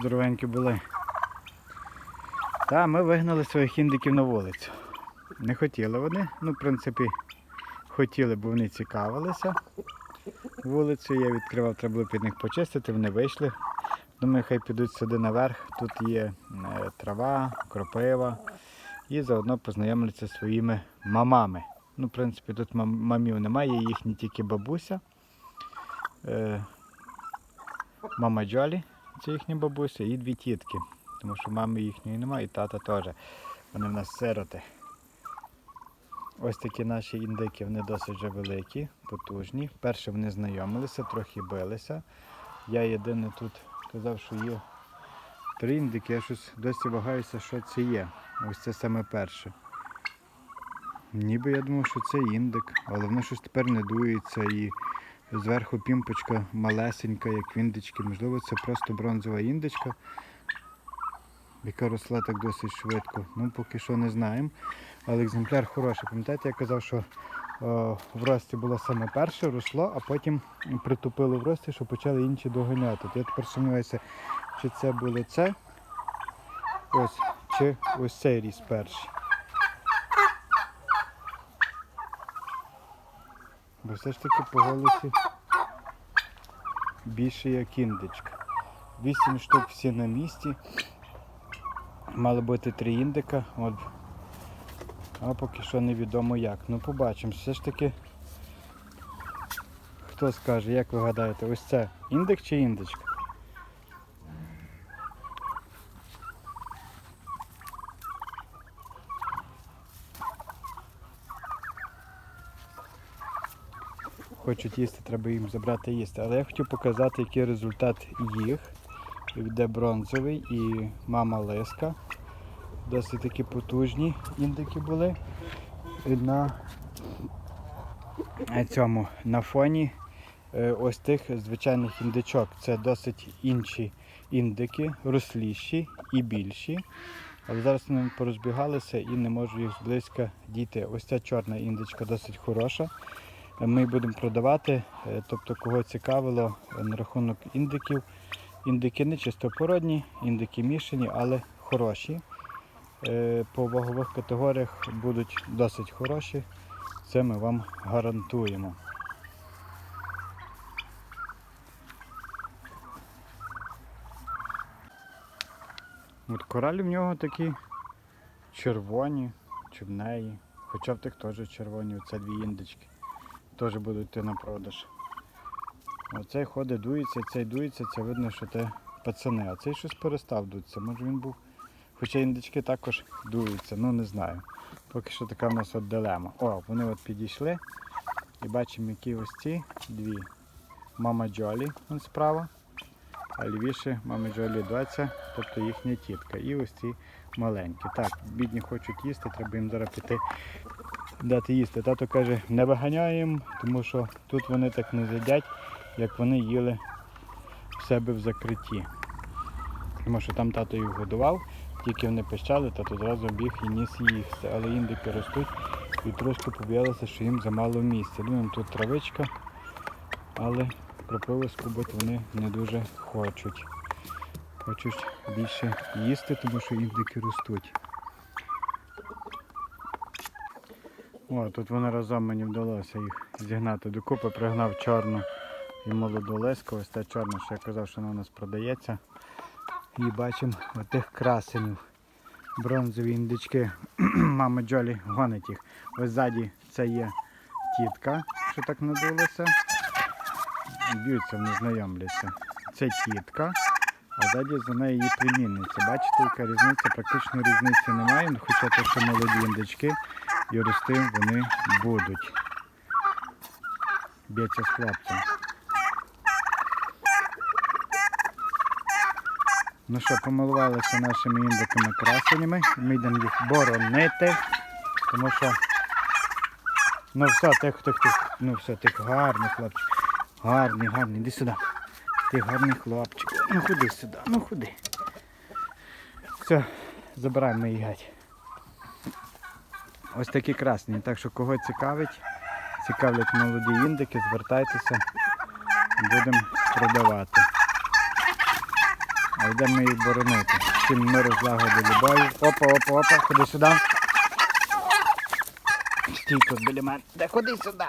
здоровенькі були. Та ми вигнали своїх індиків на вулицю. Не хотіли вони, ну, в принципі, хотіли, бо вони цікавилися вулицю. Я відкривав, треба було під них почистити, вони вийшли. Думаю, хай підуть сюди наверх. Тут є е, трава, кропива. І заодно познайомляться зі своїми мамами. Ну, в принципі, тут мам- мамів немає, їхні тільки бабуся. Е, мама Джолі, це їхня бабуся, і дві тітки. Тому що мами їхньої немає, і тата теж. Вони в нас сироти. Ось такі наші індики, вони досить вже великі, потужні. Перше вони знайомилися, трохи билися. Я єдине тут казав, що є три індики, я щось досі вагаюся, що це є. Ось це саме перше. Ніби я думав, що це індик, але воно щось тепер не дується і зверху пімпочка малесенька, як в індички. Можливо, це просто бронзова індичка, яка росла так досить швидко. Ну, поки що не знаємо. Але екземпляр хороший. Пам'ятаєте, я казав, що о, в рості було саме перше, росло, а потім притупило в рості, що почали інші доганяти. Я тепер сумніваюся, чи це було це, ось, чи ось цей ріс перший. Бо все ж таки по голосі більше як індичка. Вісім штук всі на місці. Мало бути три індика, от. а поки що невідомо як. Ну побачимо. Все ж таки. Хто скаже, як ви гадаєте, ось це індик чи індичка? Хочуть їсти, треба їм забрати їсти. Але я хотів показати, який результат їх. Де бронзовий і мама лиска. Досить такі потужні індики були. На цьому на фоні е, ось тих звичайних індичок. Це досить інші індики, росліші і більші. Але зараз вони порозбігалися і не можу їх зблизька дійти. Ось ця чорна індичка досить хороша. Ми будемо продавати, е, тобто кого цікавило е, на рахунок індиків. Індики не чистопородні, індики мішані, але хороші. Е, По вагових категоріях будуть досить хороші. Це ми вам гарантуємо. От коралі в нього такі червоні, чи в неї. Хоча в тих теж червоні, оце дві індички. Теж будуть йти на продаж. Оцей ходить, дується, цей дується, це видно, що це пацани. А цей щось перестав дутися. Може він був. Хоча індички також дуються, ну не знаю. Поки що така в нас от дилема. О, вони от підійшли. І бачимо, які ось ці дві. Мама Джолі, он справа. А лівіше мама Джолі доця, тобто їхня тітка. І ось ці маленькі. Так, бідні хочуть їсти, треба їм зараз піти дати їсти. Тато каже, не виганяємо, тому що тут вони так не з'їдять, як вони їли в себе в закритті. Тому що там тато їх годував, тільки вони пищали, тато зразу біг і ніс їсти. Але індики ростуть і трошки побоялися, що їм замало місця. Думаємо, тут травичка, але кропиву скубати вони не дуже хочуть. Хочуть більше їсти, тому що індики ростуть. О, тут вони разом мені вдалося їх зігнати докупи, пригнав чорну і молоду лиску. Ось та чорна, що я казав, що вона у нас продається. І бачимо отих красенів. Бронзові індички. Мама Джолі гонить їх. Ось ззаді це є тітка, що так надулася. Б'ються, вони знайомляться. Це тітка, а ззаді за нею її племінниця. Бачите, яка різниця? Практично різниці немає, хоча те, що молоді індички і рости вони будуть. Б'ється з хлопцем. Ну що, помилувалися нашими індиками красенями. Ми йдемо їх боронити, тому що ну все, тих, тих, тих, ну все, тих гарний хлопчик. Гарний, гарний, іди сюди. Ти гарний хлопчик. Ну ходи сюди, ну ходи. Все, забираємо її геть. Ось такі красні. Так що кого цікавить, цікавлять молоді індики, звертайтеся, будемо продавати. А йдемо ми їх боронити. Всім миру злагоди любові. Опа, опа, опа, ходи сюди. Стій тут біля мене. Де ходи сюди.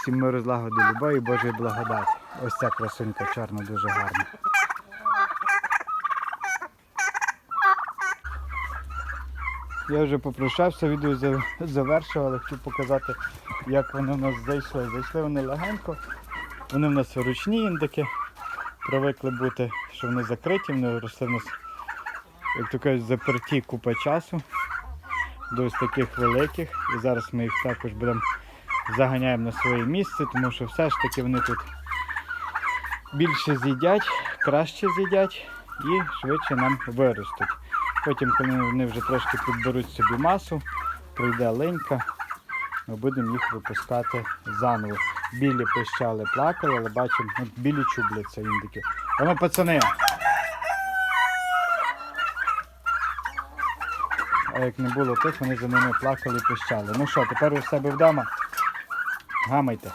Всім миру злагоди любові, Божої благодаті. Ось ця красунька чорна дуже гарна. Я вже попрощався, відео за- завершив, але хотів показати, як вони в нас зайшли. Зайшли вони легенько. Вони в нас ручні індики. Привикли бути, що вони закриті, вони росли в нас, як то кажуть, заперті купа часу. До ось таких великих. І зараз ми їх також будемо заганяємо на своє місце, тому що все ж таки вони тут більше з'їдять, краще з'їдять і швидше нам виростуть. Потім, коли вони вже трошки підберуть собі масу, прийде ленька, ми будемо їх випускати заново. Білі пищали, плакали, але бачимо, от білі чубляться індики. А ну, пацани! А як не було тих, вони за ними плакали і пищали. Ну що, тепер в себе вдома? Гамайте.